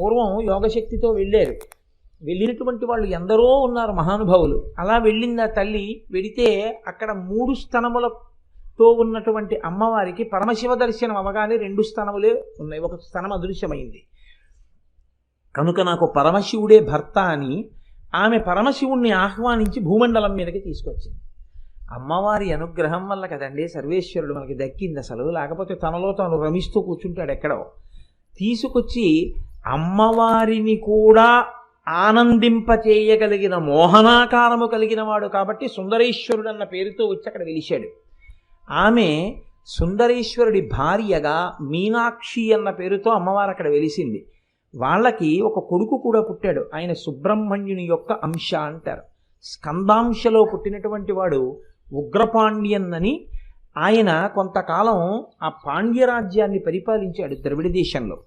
పూర్వం యోగశక్తితో వెళ్ళారు. వెళ్ళినటువంటి వాళ్ళు ఎందరో ఉన్నారు మహానుభావులు. అలా వెళ్ళింది ఆ తల్లి వెడితే అక్కడ మూడు స్థనములతో ఉన్నటువంటి అమ్మవారికి పరమశివ దర్శనం అవగానే రెండు స్థనములే ఉన్నాయి. ఒక స్థనం అదృశ్యమైంది. కనుక నాకు పరమశివుడే భర్త అని ఆమె పరమశివుణ్ణి ఆహ్వానించి భూమండలం మీదకి తీసుకొచ్చింది. అమ్మవారి అనుగ్రహం వల్ల కదండి సర్వేశ్వరుడు మనకి దక్కింది అసలు. లేకపోతే తనలో తాను రమిస్తూ కూర్చుంటాడు ఎక్కడో. తీసుకొచ్చి అమ్మవారిని కూడా ఆనందింపచేయగలిగిన మోహనాకారము కలిగిన వాడు కాబట్టి సుందరేశ్వరుడు అన్న పేరుతో వచ్చి అక్కడ వెలిశాడు. ఆమె సుందరేశ్వరుడి భార్యగా మీనాక్షి అన్న పేరుతో అమ్మవారు అక్కడ వెలిసింది. వాళ్ళకి ఒక కొడుకు కూడా పుట్టాడు. ఆయన సుబ్రహ్మణ్యుని యొక్క అంశ అంటారు. స్కందాంశలో పుట్టినటువంటి వాడు ఉగ్రపాండ్యన్ అని ఆయన కొంతకాలం ఆ పాండ్యరాజ్యాన్ని పరిపాలించాడు ద్రవిడ దేశంలో.